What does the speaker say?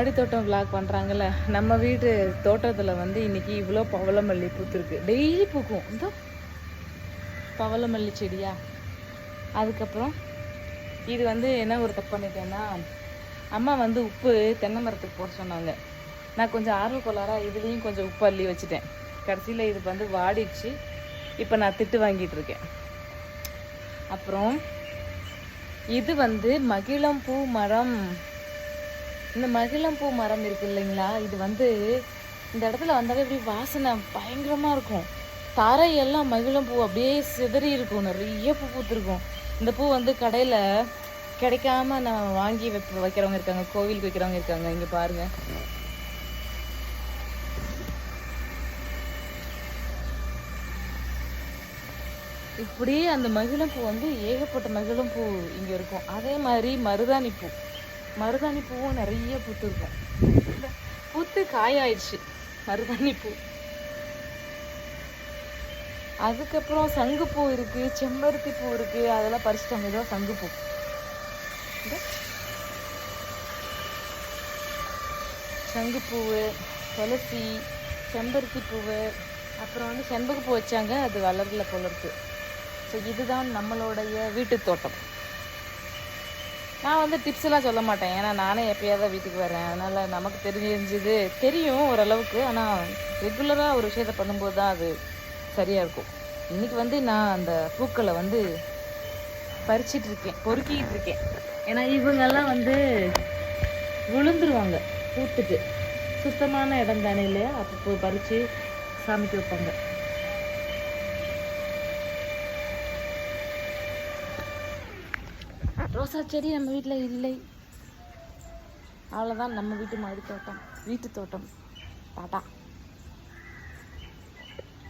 மாடி தோட்டம் விளாக் பண்ணுறாங்கல்ல நம்ம வீட்டு தோட்டத்தில் வந்து இன்னைக்கு இவ்வளோ பவளமல்லி பூத்துருக்கு. டெய்லி பூக்கும். இந்த பவளமல்லி செடியா? அதுக்கப்புறம் இது வந்து என்ன ஒரு தப்பு பண்ணிட்டேன்னா அம்மா வந்து உப்பு தென்னை மரத்துக்கு போட சொன்னாங்க. நான் கொஞ்சம் ஆர்வ கோளாறாக இதுலேயும் கொஞ்சம் உப்பு அள்ளி வச்சுட்டேன். கடைசியில் இது வந்து வாடிடுச்சு. இப்போ நான் திட்டு வாங்கிட்டு இருக்கேன். அப்புறம் இது வந்து மகிழம் பூ மரம். இந்த மகிழம்பூ மரம் இருக்கு இல்லைங்களா? இது வந்து இந்த இடத்துல வந்தாலே இப்படி வாசனை பயங்கரமாக இருக்கும். தரையெல்லாம் மகிழம்பூ அப்படியே சிதறி இருக்கும். நிறைய பூ பூத்திருக்கும். இந்த பூ வந்து கடையில் கிடைக்காம நான் வாங்கி வைப்ப வைக்கிறவங்க இருக்காங்க. கோவிலுக்கு வைக்கிறவங்க இருக்காங்க. இங்கே பாருங்க. இப்படியே அந்த மகிழம்பூ வந்து ஏகப்பட்ட மகிழம்பூ இங்கே இருக்கும். அதே மாதிரி மருதாணி பூ. மருதாணி பூவும் நிறைய பூத்துருக்கும். இந்த பூத்து காயாயிடுச்சு மருதாணி பூ. அதுக்கப்புறம் சங்குப்பூ இருக்கு செம்பருத்தி பூ இருக்கு அதெல்லாம் பறிச்சிட்டாங்க இதோ சங்குப்பூ இந்த சங்குப்பூவு துளசி செம்பருத்தி பூவு அப்புறம் வந்து செண்பகப்பூ வச்சாங்க அது வளரல போல இருக்கு. ஸோ இதுதான் நம்மளுடைய வீட்டு தோட்டம். நான் வந்து டிப்ஸ் எல்லாம் சொல்ல மாட்டேன். ஏன்னா நானே எப்பயாவது தான் வீட்டுக்கு வரேன். அதனால் நமக்கு தெரிஞ்சிருந்தது. தெரியும் ஓரளவுக்கு. ஆனால் ரெகுலராக ஒரு விஷயத்தை பண்ணும்போது தான் அது சரியாக இருக்கும். இன்றைக்கி வந்து நான் அந்த பூக்களை வந்து பறிச்சிட்டு இருக்கேன். பொறுக்கிட்டு இருக்கேன். ஏன்னா இவங்கெல்லாம் வந்து விழுந்துருவாங்க பூத்துட்டு. சுத்தமான இடம் தானே இல்லையா? அப்போ பறித்து சாமிக்கு வைப்பாங்க. ரோசா செடி நம்ம வீட்டில் இல்லை. அவ்வளோதான் நம்ம வீட்டு மாடி தோட்டம் வீட்டு தோட்டம். டாட்டா.